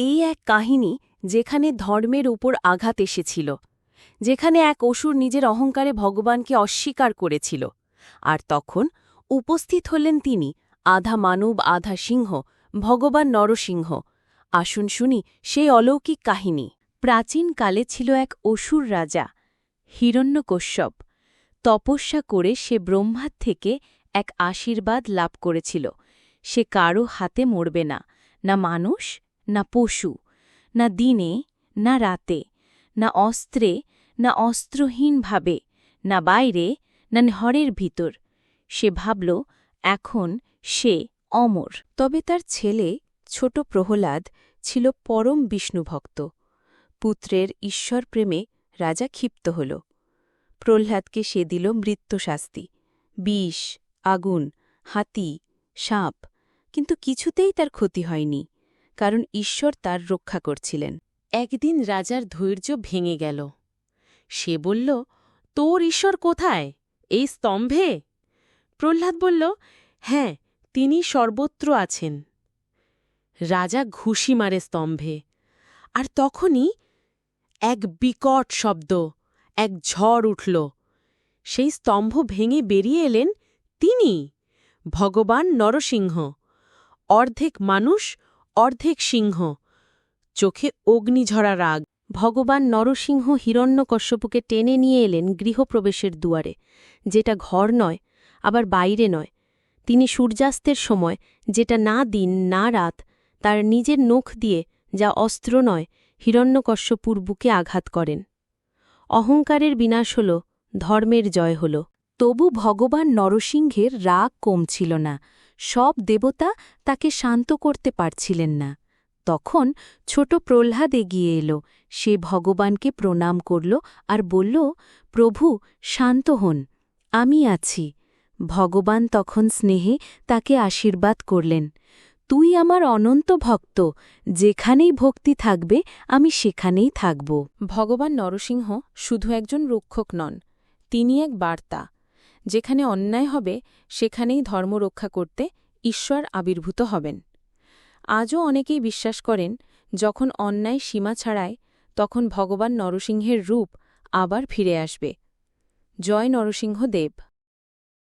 এই এক কাহিনী যেখানে ধর্মের উপর আঘাত এসেছিল, যেখানে এক অসুর নিজের অহংকারে ভগবানকে অস্বীকার করেছিল, আর তখন উপস্থিত হলেন তিনি আধা মানব, আধা সিংহ, ভগবান নরসিংহ। আসুন শুনি সেই অলৌকিক কাহিনী। প্রাচীনকালে ছিল এক অসুর রাজা, হিরণ্যকশ্যপ। তপস্যা করে সে ব্রহ্মার থেকে এক আশীর্বাদ লাভ করেছিল। সে কারও হাতে মরবে না না মানুষ না পশু, না দিনে, না রাতে, না অস্ত্রে, না অস্ত্রহীনভাবে, না বাইরে, না ঘরের ভিতর। সে ভাবল, এখন সে অমর। তবে তার ছেলে, ছোট প্রহ্লাদ, ছিল পরম বিষ্ণুভক্ত। পুত্রের ঈশ্বর প্রেমে রাজা ক্ষিপ্ত হল। প্রহ্লাদকে সে দিল মৃত্যুশাস্তি, বিষ, আগুন, হাতি, সাপ, কিন্তু কিছুতেই তার ক্ষতি হয়নি। কারণ ঈশ্বর তার রক্ষা করছিলেন। একদিন রাজার ধৈর্য ভেঙে গেল। সে বলল, তোর ঈশ্বর কোথায়? এই স্তম্ভে? প্রহ্লাদ বলল হ্যাঁ তিনি সর্বত্র আছেন। রাজা ঘুষি মারে স্তম্ভে। আর তখনই এক বিকট শব্দ, এক ঝড় উঠল। সেই স্তম্ভ ভেঙে বেরিয়ে এলেন তিনি, ভগবান নরসিংহ। অর্ধেক মানুষ অর্ধেক সিংহ। চোখে অগ্নিঝরা রাগ। ভগবান নরসিংহ হিরণ্যকশ্যপুকে টেনে নিয়ে এলেন গৃহপ্রবেশের দুয়ারে। যেটা ঘর নয়, আবার বাইরে নয়। তিনি সূর্যাস্তের সময় যেটা না দিন, না রাত, তার নিজের নখ দিয়ে যা অস্ত্র নয়, হিরণ্যকশ্যপুর বুকে আঘাত করেন। অহংকারের বিনাশ হল, ধর্মের জয় হল। তবু ভগবান নরসিংহের রাগ কমছিল না। সব দেবতা তাকে শান্ত করতে পারছিলেন না। তখন ছোট প্রহ্লাদ এগিয়ে এলো, সে ভগবানকে প্রণাম করল আর বলল, প্রভু, শান্ত হন, আমি আছি। ভগবান তখন স্নেহে তাকে আশীর্বাদ করলেন, তুই আমার অনন্ত ভক্ত, যেখানেই ভক্তি থাকবে, আমি সেখানেই থাকব। ভগবান নরসিংহ শুধু একজন রক্ষক নন, তিনি এক বার্তা যেখানে অন্যায় হবে, সেখানেই ধর্ম রক্ষা করতে ঈশ্বর আবির্ভূত হবেন। আজও অনেকেই বিশ্বাস করেন, যখন অন্যায় সীমা ছাড়ায়, তখন ভগবান নরসিংহের রূপ আবার ফিরে আসবে। জয় নরসিংহ দেব।